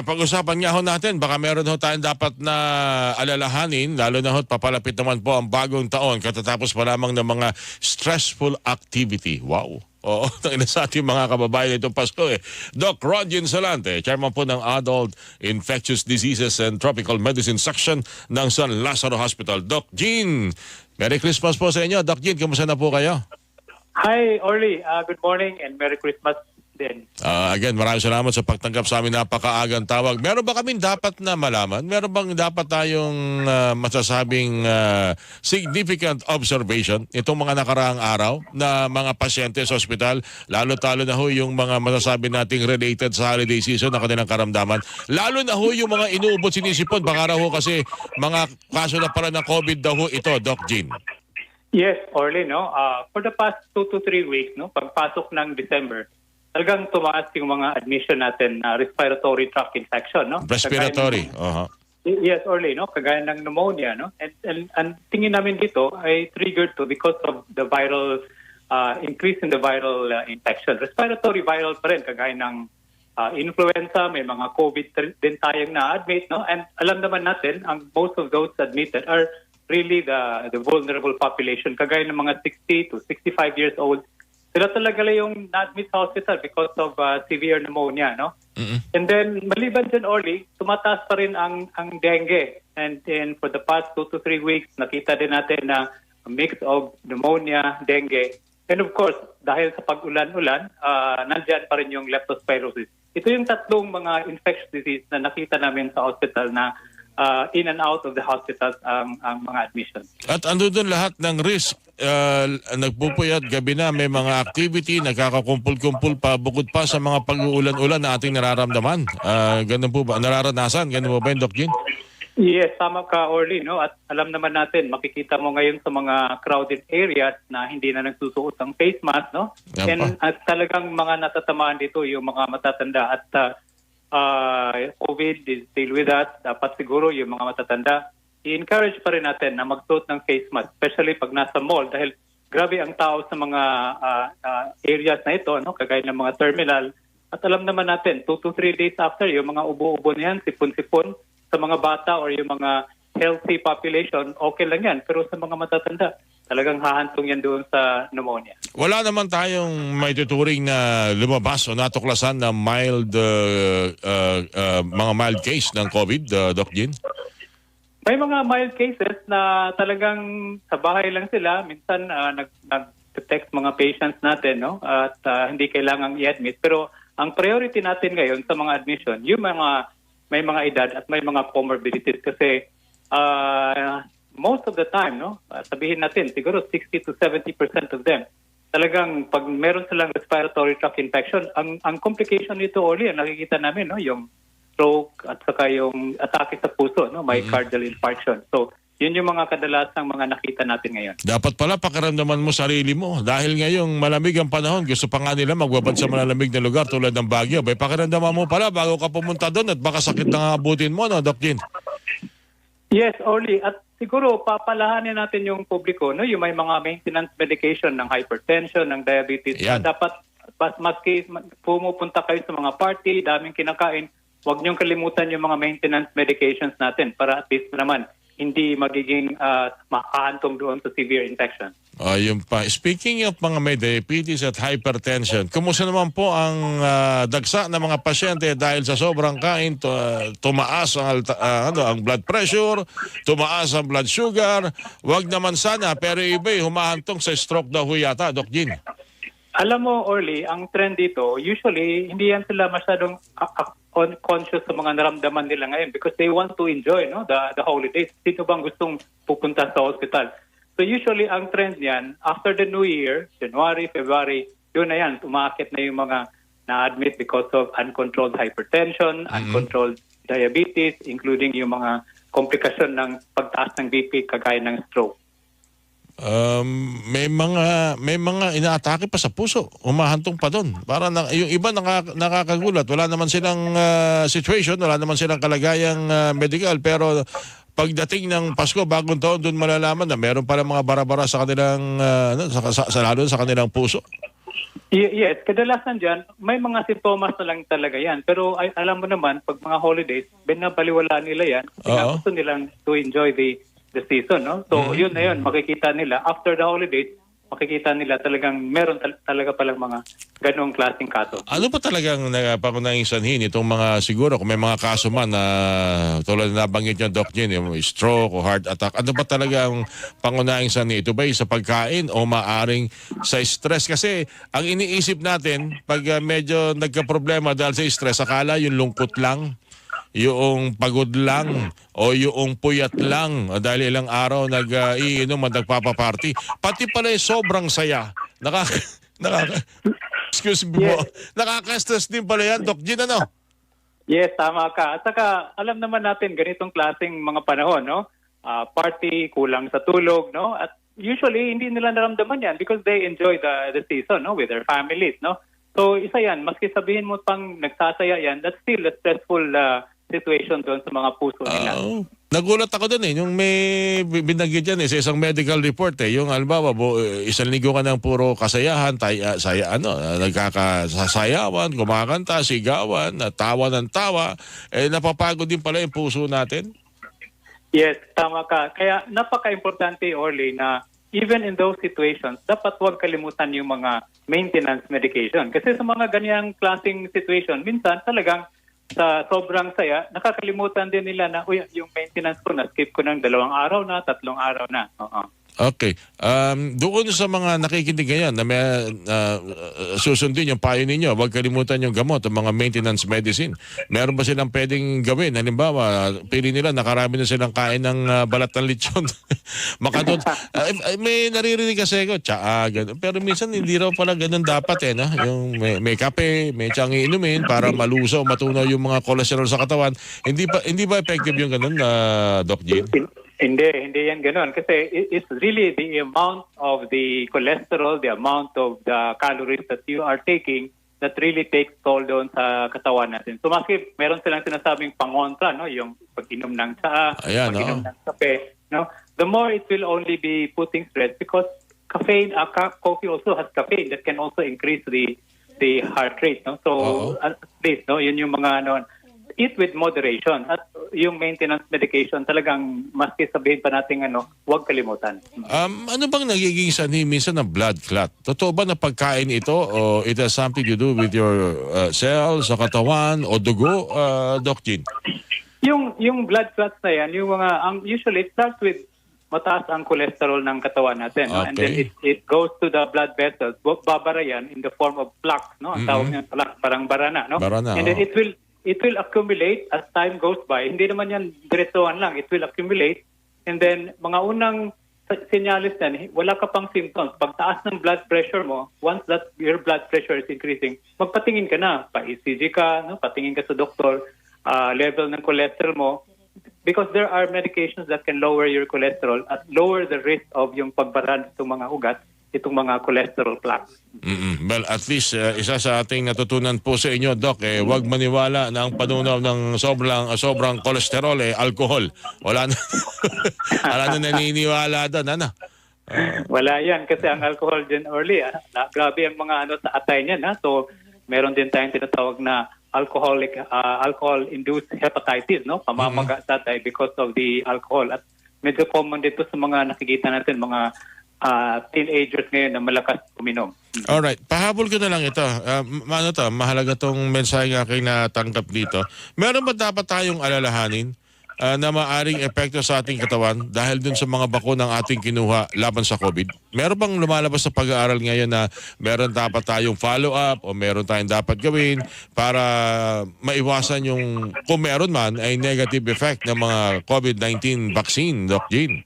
ah, pag-usapan nga ho natin, baka meron ho tayong dapat na alalahanin, lalo na ho papalapit naman po ang bagong taon katatapos pa lamang ng mga stressful activity. Wow! Oo, tangina sa ating mga kababayan itong Pasko eh. Doc Rodin Salante, chairman po ng Adult Infectious Diseases and Tropical Medicine Section ng San Lazaro Hospital. Doc Jean, Merry Christmas po sa inyo. Doc Jean, kamusta na po kayo? Hi, Orly. Uh, good morning and Merry Christmas din. Ah, again, maraming salamat sa pagtanggap sa amin napakaagang tawag. Meron ba kami dapat na malaman? Meron bang dapat tayong ah, masasabing ah, significant observation itong mga nakaraang araw na mga pasyente sa ospital, lalo-talo na ho yung mga masasabi nating related sa holiday season na kanilang karamdaman. Lalo na ho yung mga inuubot sinisipon. Baka raw ho kasi mga kaso na pala ng COVID daw ho ito, Doc Jean. Yes, Orly, no? Uh, for the past two to three weeks, no, pagpasok ng December, talagang tumaas yung mga admission natin na respiratory tract infection, no? Respiratory. Ng- yes, Orly, no? Kagaya ng pneumonia, no? And, and, and tingin namin dito ay triggered to because of the viral, uh, increase in the viral uh, infection. Respiratory viral pa rin, kagaya ng uh, influenza, may mga COVID din tayong na-admit, no? And alam naman natin, ang most of those admitted are really the the vulnerable population, kagaya ng mga 60 to 65 years old. Sila talaga yung na-admit sa hospital because of uh, severe pneumonia, no? Mm-mm. And then, maliban dyan, Orly, tumataas pa rin ang, ang dengue. And then, for the past two to three weeks, nakita din natin na a mix of pneumonia, dengue. And of course, dahil sa pag-ulan-ulan, uh, nandyan pa rin yung leptospirosis. Ito yung tatlong mga infectious disease na nakita namin sa hospital na uh, in and out of the hospitals ang, ang mga admissions. At ando doon lahat ng risk. Uh, nagpupuyat gabi na may mga activity, nagkakakumpul-kumpul pa bukod pa sa mga pag-uulan-ulan na ating nararamdaman. Uh, ganun po ba? Nararanasan? Ganun po ba yun, Doc Jean? Yes, tama ka, Orly. No? At alam naman natin, makikita mo ngayon sa mga crowded areas na hindi na nagsusuot ng face mask. No? Yan And at talagang mga natatamaan dito yung mga matatanda. At uh, uh, COVID still with us. Dapat siguro yung mga matatanda, i-encourage pa rin natin na magsuot ng face mask, especially pag nasa mall. Dahil grabe ang tao sa mga uh, uh, areas na ito, no? kagaya ng mga terminal. At alam naman natin, 2 to 3 days after, yung mga ubo-ubo na yan, sipon-sipon, sa mga bata or yung mga healthy population, okay lang yan. Pero sa mga matatanda, talagang hahantong yan doon sa pneumonia. Wala naman tayong may tuturing na lumabas o natuklasan na mild, uh, uh, uh, mga mild case ng COVID, uh, Doc Jean? May mga mild cases na talagang sa bahay lang sila. Minsan ah, nag, nag-text mga patients natin no? at ah, hindi kailangang i-admit. Pero ang priority natin ngayon sa mga admission, yung mga may mga edad at may mga comorbidities kasi ah, most of the time, no, ah, sabihin natin, siguro 60 to 70% of them, talagang pag meron silang respiratory tract infection, ang ang complication nito, Oli, ang nakikita namin, no, yung stroke at saka yung atake sa puso, no, myocardial infarction. So, yun yung mga kadalasang mga nakita natin ngayon. Dapat pala pakiramdaman mo sarili mo. Dahil ngayong malamig ang panahon, gusto pa nga nila magbabad sa malalamig na lugar tulad ng Baguio. Bay, pakiramdaman mo pala bago ka pumunta doon at baka sakit na nga abutin mo, no, Doc Jean? Yes, Orly. At siguro papalahanin natin yung publiko, no, yung may mga maintenance medication ng hypertension, ng diabetes. Yan. Dapat mas maski pumupunta kayo sa mga party, daming kinakain, huwag niyong kalimutan yung mga maintenance medications natin para at least naman hindi magiging uh, makahantong doon sa severe infection. Ayun pa. Speaking of mga may diabetes at hypertension, kumusta naman po ang ah, dagsa ng mga pasyente dahil sa sobrang kain, to, ah, tumaas ang, alta- ah, ano, ang blood pressure, tumaas ang blood sugar. Wag naman sana, pero iba'y humahantong sa stroke daw ho yata, Doc Jean. Alam mo, Orly, ang trend dito, usually, hindi yan sila masyadong uh, uh, on- conscious sa mga naramdaman nila ngayon because they want to enjoy no, the, the holidays. Sino bang gustong pupunta sa hospital? So usually, ang trend niyan, after the New Year, January, February, yun na yan, umakit na yung mga na-admit because of uncontrolled hypertension, uncontrolled diabetes, including yung mga komplikasyon ng pagtaas ng BP kagaya ng stroke. Um, may mga may mga inaatake pa sa puso, humahantong pa doon. Para na, yung iba nakaka, nakakagulat, wala naman silang ah, situation, wala naman silang kalagayang ah, medical pero pagdating ng Pasko, bagong taon, doon malalaman na meron pala mga bara-bara sa kanilang, ano, sa, sa, sa, lalo sa kanilang puso. Yes, kadalasan dyan, may mga simptomas na lang talaga yan. Pero ay, alam mo naman, pag mga holidays, binabaliwala nila yan. Kasi gusto nilang to enjoy the the season. No? So, yun na yun, makikita nila. After the holidays, makikita nila talagang meron tal- talaga palang mga ganong klaseng kaso. Ano pa talagang pangunahing sanhin itong mga siguro kung may mga kaso man na tulad na nabanggit niyo Doc Jin, yung stroke o heart attack, ano ba talagang pangunahing sanhin? Ito ba sa pagkain o maaring sa stress? Kasi ang iniisip natin pag uh, medyo nagka-problema dahil sa stress, akala yung lungkot lang yung pagod lang o yung puyat lang dahil ilang araw nag-iinom at nagpapaparty. Pati pala yung sobrang saya. Nakaka... nakaka excuse me po. Nakaka-stress din pala yan, Doc Gin, ano? Yes, tama ka. At saka, alam naman natin ganitong klaseng mga panahon, no? Ah, party, kulang sa tulog, no? At usually, hindi nila naramdaman yan because they enjoy the, the season, no? With their families, no? So, isa yan. Maski sabihin mo pang nagsasaya yan, that's still a stressful ah, situation doon sa mga puso nila. Oo. Nagulat ako doon eh. Yung may binanggit yan eh, sa isang medical report eh. Yung albawa, bu- isang linggo ka ng puro kasayahan, tay, ah, saya, ano, ah, nagkakasayawan, kumakanta, sigawan, ah, tawa ng tawa. Eh, napapagod din pala yung puso natin. Yes, tama ka. Kaya napaka-importante, Orly, na even in those situations, dapat huwag kalimutan yung mga maintenance medication. Kasi sa mga ganyang klaseng situation, minsan talagang sa sobrang saya, nakakalimutan din nila na, uy, yung maintenance ko, na-skip ko ng dalawang araw na, tatlong araw na. Oo. Okay. Um, doon sa mga nakikinig ngayon na may uh, susundin yung payo ninyo, huwag kalimutan yung gamot, ang mga maintenance medicine. Meron ba silang pwedeng gawin? Halimbawa, pili nila, nakarami na silang kain ng uh, balat ng lechon. Makadod. Uh, may naririnig kasi ko, tsaa, ganun. Pero minsan hindi raw pala ganun dapat eh. No? Yung may, may kape, may tiyang iinumin para malusaw, matunaw yung mga cholesterol sa katawan. Hindi ba hindi ba effective yung ganun, uh, Doc Jim? Hin- Hindi, hindi yan ganun. Kasi it- it's really the amount of the cholesterol, the amount of the calories that you are taking that really takes toll doon sa katawan natin. So maski meron silang sinasabing pangontra, no? yung pag-inom ng tsaa, pag-inom oo. ng kape. No? The more it will only be putting stress because caffeine, uh, ca- coffee also has caffeine that can also increase the the heart rate. No? So Oo. at least, no? yun yung mga ano, eat with moderation. At yung maintenance medication, talagang maski sabihin pa natin ano, huwag kalimutan. Um, ano bang nagiging sanhi minsan ng blood clot? Totoo ba na pagkain ito o it has something to do with your uh, cells sa katawan o dugo, uh, Doc Jin? Yung yung blood clots na yan, yung mga ang usually it starts with mataas ang cholesterol ng katawan natin, no? and then Okay. it it goes to the blood vessels. Babara yan in the form of plaques, no? Ang tawag niyan plaque, parang barana, no? Barana, and then oo. it will it will accumulate as time goes by. Hindi naman yan diretsohan lang. It will accumulate and then mga unang sa- senyalis yan, wala ka pang symptoms. Pagtaas ng blood pressure mo, once that your blood pressure is increasing, magpatingin ka na. Pa-ECG ka, no? patingin ka sa doktor, ah, level ng cholesterol mo. Because there are medications that can lower your cholesterol at lower the risk of yung pagbarad itong mga ugat, itong mga cholesterol plaques. Mm-mm. Well, at least uh, isa sa ating natutunan po sa inyo, Doc, eh, huwag maniwala na ang panunaw ng sobrang, uh, sobrang kolesterol, eh, alcohol. Wala na, wala na naniniwala doon, ano? Wala yan kasi ang alcohol din early, ah, na, grabe ang mga ano sa atay niyan. Ha? So, meron din tayong tinatawag na alcoholic ah, alcohol-induced hepatitis, no? Pamamaga sa atay because of the alcohol. At medyo common dito sa mga nakikita natin, mga ah, teenagers ngayon na malakas uminom. Alright, pahabol ko na lang ito. Uh, ano to, mahalaga tong mensahe ng aking natangkap dito. Meron ba dapat tayong alalahanin uh, na maaring epekto sa ating katawan dahil dun sa mga bakunang ating kinuha laban sa COVID? Meron bang lumalabas sa pag-aaral ngayon na meron dapat tayong follow-up o meron tayong dapat gawin para maiwasan yung, kung meron man, ay negative effect ng mga COVID-19 vaccine, Doc Jean?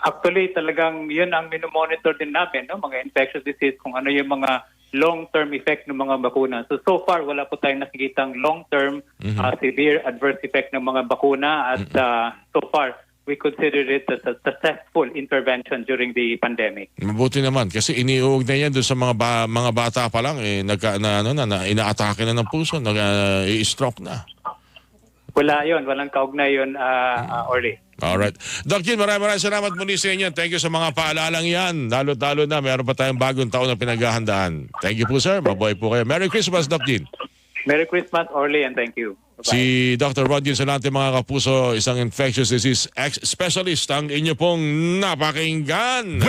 Actually, talagang yun ang minomonitor din namin, no? mga infectious disease, kung ano yung mga long-term effect ng mga bakuna. So, so far, wala po tayong nakikitang long-term uh, severe adverse effect ng mga bakuna at uh, so far, we consider it as a successful intervention during the pandemic. Mabuti naman kasi iniuog na yan doon sa mga ba- mga bata pa lang eh nagka, na, ano na, na inaatake na ng puso, nag i-stroke na. Wala yon, walang kaugnay yun, uh, uh, Orly. Alright. Doc Jin, maraming maraming salamat muli sa inyo. Thank you sa mga paalalang yan. Lalo-lalo na, meron pa tayong bagong taon na pinaghahandaan. Thank you po, sir. Mabuhay po kayo. Merry Christmas, Doc Jin. Merry Christmas, Orly, and thank you. Bye-bye. Si Dr. Rodgin Salante, mga kapuso, isang infectious disease specialist ang inyo pong napakinggan.